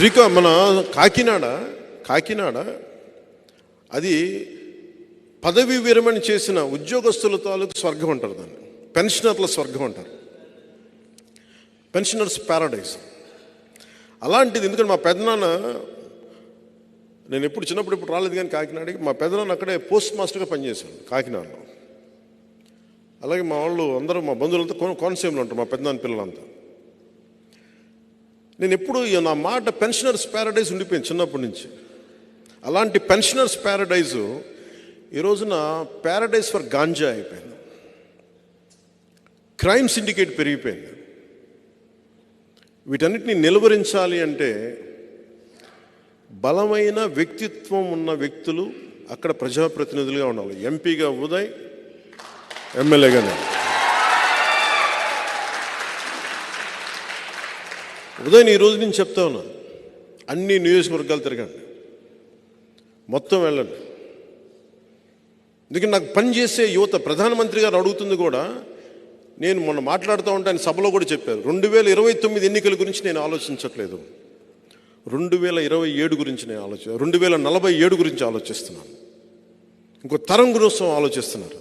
శ్రీకా మన కాకినాడ కాకినాడ అది పదవి విరమణ చేసిన ఉద్యోగస్తుల తాలూకు స్వర్గం అంటారు దాన్ని. పెన్షనర్ల స్వర్గం అంటారు. పెన్షనర్స్ ప్యారడైజ్ అలాంటిది ఎందుకంటే మా పెదనాన్న నేను ఎప్పుడు చిన్నప్పుడు ఇప్పుడు రాలేదు కానీ కాకినాడకి మా పెదనాన్న అక్కడే పోస్ట్ మాస్టర్గా పనిచేశాను కాకినాడలో. అలాగే మా వాళ్ళు అందరూ మా బంధువులంతా కోన కోనసీమలో ఉంటారు మా పెద్దనాన్న పిల్లలంతా. నేను ఎప్పుడు నా మాట పెన్షనర్స్ ప్యారడైజ్ ఉండిపోయింది చిన్నప్పటి నుంచి. అలాంటి పెన్షనర్స్ ప్యారడైజు ఈ రోజున ప్యారడైజ్ ఫర్ గాంజా అయిపోయింది. క్రైమ్ సిండికేట్ పెరిగిపోయింది. వీటన్నిటిని నిలువరించాలి అంటే బలమైన వ్యక్తిత్వం ఉన్న వ్యక్తులు అక్కడ ప్రజాప్రతినిధులుగా ఉండాలి. ఎంపీగా ఉదయ్ ఎమ్మెల్యేగా నేను ఉదయం ఈ రోజు నేను చెప్తా ఉన్నాను అన్ని నియోజకవర్గాలు తిరగండి. మొత్తం వెళ్ళండి. ఎందుకంటే నాకు పనిచేసే యువత ప్రధానమంత్రి గారు అడుగుతుంది కూడా నేను మొన్న మాట్లాడుతూ ఉంటే ఆయన సభలో కూడా చెప్పారు రెండు వేల ఇరవై తొమ్మిది ఎన్నికల గురించి నేను ఆలోచించట్లేదు. రెండు వేల ఇరవై ఏడు గురించి నేను ఆలోచన రెండు వేల నలభై ఏడు గురించి ఆలోచిస్తున్నాను. ఇంకో తరం కోసం ఆలోచిస్తున్నారు.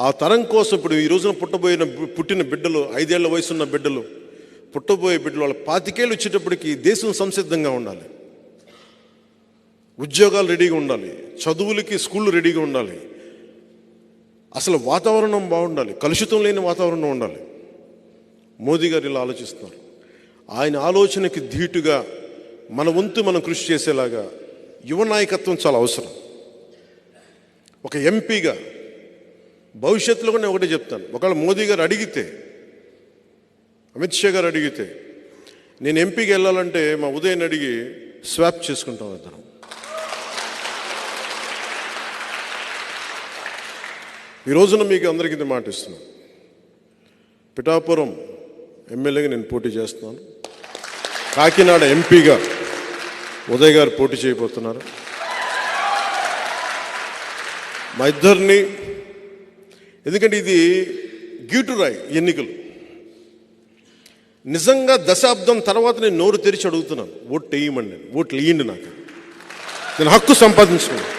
ఆ తరం కోసం ఇప్పుడు ఈ రోజున పుట్టబోయిన పుట్టిన బిడ్డలు ఐదేళ్ళ వయసున్న బిడ్డలు పుట్టబోయే బిడ్డలు వాళ్ళ పాతికేళ్ళు వచ్చేటప్పటికి దేశం సంసిద్ధంగా ఉండాలి. ఉద్యోగాలు రెడీగా ఉండాలి. చదువులకి స్కూళ్ళు రెడీగా ఉండాలి. అసలు వాతావరణం బాగుండాలి. కలుషితం లేని వాతావరణం ఉండాలి. మోదీ గారు ఇలా ఆలోచిస్తున్నారు. ఆయన ఆలోచనకి ధీటుగా మన వంతు మనం కృషి చేసేలాగా యువ నాయకత్వం చాలా అవసరం. ఒక ఎంపీగా భవిష్యత్తులో కూడా నేను ఒకటే చెప్తాను. ఒకవేళ మోదీ గారు అడిగితే అమిత్ షా గారు అడిగితే నేను ఎంపీకి వెళ్ళాలంటే మా ఉదయం అడిగి స్వాప్ చేసుకుంటాం ఇద్దరం. ఈ రోజున మీకు అందరికీ ఇది మాట ఇస్తున్నాను పిఠాపురం ఎమ్మెల్యేగా నేను పోటీ చేస్తున్నాను. కాకినాడ ఎంపీగా ఉదయ్ గారు పోటీ చేయబోతున్నారు. మా ఇద్దరిని ఎందుకంటే ఇది గీటురాయి ఎన్నికలు. నిజంగా దశాబ్దం తర్వాత నేను నోరు తెరిచి అడుగుతున్నాను ఓట్లు వేయమండి నేను ఓట్లు వేయండి నాకు. నేను హక్కు సంపాదించుకున్నాను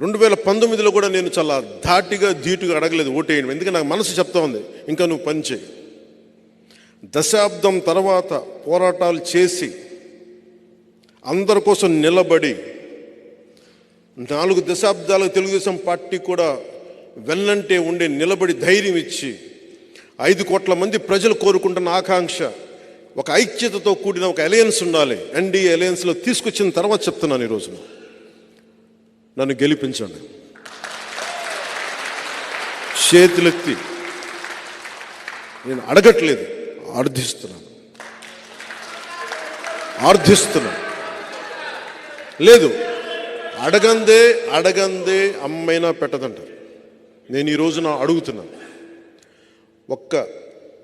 రెండు వేల పంతొమ్మిదిలో కూడా నేను చాలా ధాటిగా ధీటుగా అడగలేదు ఓటేయడం ఎందుకంటే నాకు మనసు చెప్తా ఉంది ఇంకా నువ్వు పని చేయి. దశాబ్దం తర్వాత పోరాటాలు చేసి అందరి కోసం నిలబడి నాలుగు దశాబ్దాలకు తెలుగుదేశం పార్టీ కూడా వెళ్ళంటే ఉండే నిలబడి ధైర్యం ఇచ్చి ఐదు కోట్ల మంది ప్రజలు కోరుకుంటున్న ఆకాంక్ష ఒక ఐక్యతతో కూడిన ఒక అలయన్స్ ఉండాలి. ఎన్డీఏ అలయన్స్లో తీసుకొచ్చిన తర్వాత చెప్తున్నాను ఈరోజు నన్ను గెలిపించండి. చేతులెత్తి. నేను అడగట్లేదు ఆర్థిస్తున్నాను ఆర్థిస్తున్నాను లేదు అడగందే అడగందే అమ్మైనా పెట్టదంటారు. నేను ఈ రోజున అడుగుతున్నాను. ఒక్క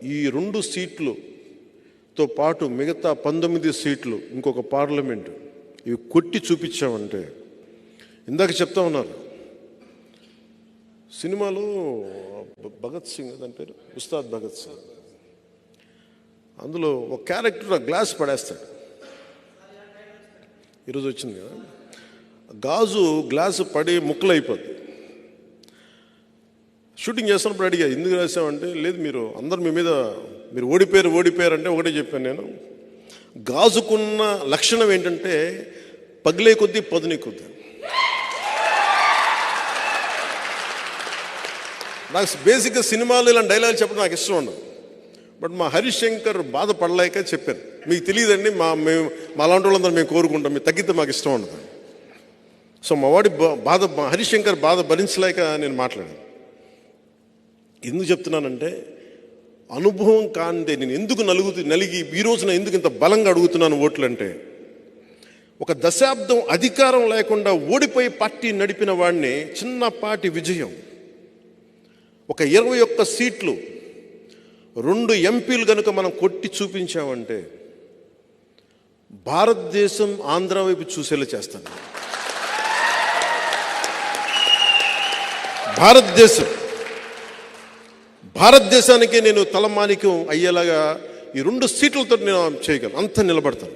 ఈ రెండు సీట్లుతో పాటు మిగతా పంతొమ్మిది సీట్లు ఇంకొక పార్లమెంటు ఇవి కొట్టి చూపించామంటే ఇందాక చెప్తా ఉన్నారు. సినిమాలో భగత్ సింగ్ దాని పేరు? ఉస్తాద్ భగత్ సింగ్. అందులో ఒక క్యారెక్టర్ ఆ గ్లాస్ పడేస్తాడు. ఈరోజు వచ్చింది కదా? గాజు గ్లాసు పడి ముక్కలైపోద్ది. షూటింగ్ చేస్తున్నప్పుడు అడిగా ఎందుకు రాసామంటే లేదు మీరు అందరు మీ మీద మీరు ఓడిపోయారు ఓడిపోయారు అంటే ఒకటే చెప్పాను నేను. గాజుకున్న లక్షణం ఏంటంటే పగిలే కొద్దీ పదునే కొద్ది. నాకు బేసిక్గా సినిమాలు ఇలాంటి డైలాగ్ చెప్పడం నాకు ఇష్టం ఉండదు. బట్ మా హరీష్ శంకర్ బాధపడలేక చెప్పాను మీకు తెలియదండి మా మేము మా అలాంటి వాళ్ళందరూ మేము కోరుకుంటాం మీరు తగ్గితే మాకు ఇష్టం ఉండదు. సో మా వాడి బా- బాధ మా హరీష్ శంకర్ బాధ భరించలేక నేను మాట్లాడాను. ఎందుకు చెప్తున్నానంటే అనుభవం కాందే నేను ఎందుకు నలుగుతూ నలిగి ఈ రోజున ఎందుకు ఇంత బలంగా అడుగుతున్నాను ఓట్లు అంటే ఒక దశాబ్దం అధికారం లేకుండా ఓడిపోయి పార్టీ నడిపిన వాడిని చిన్నపాటి విజయం. ఒక ఇరవై ఒక్క సీట్లు రెండు ఎంపీలు కనుక మనం కొట్టి చూపించామంటే భారతదేశం ఆంధ్ర వైపు చూసేలా చేస్తాను. భారతదేశం భారతదేశానికి నేను తలమానికం అయ్యేలాగా ఈ రెండు సీట్లతో నేను చేయగలను. అంత నిలబడతాను.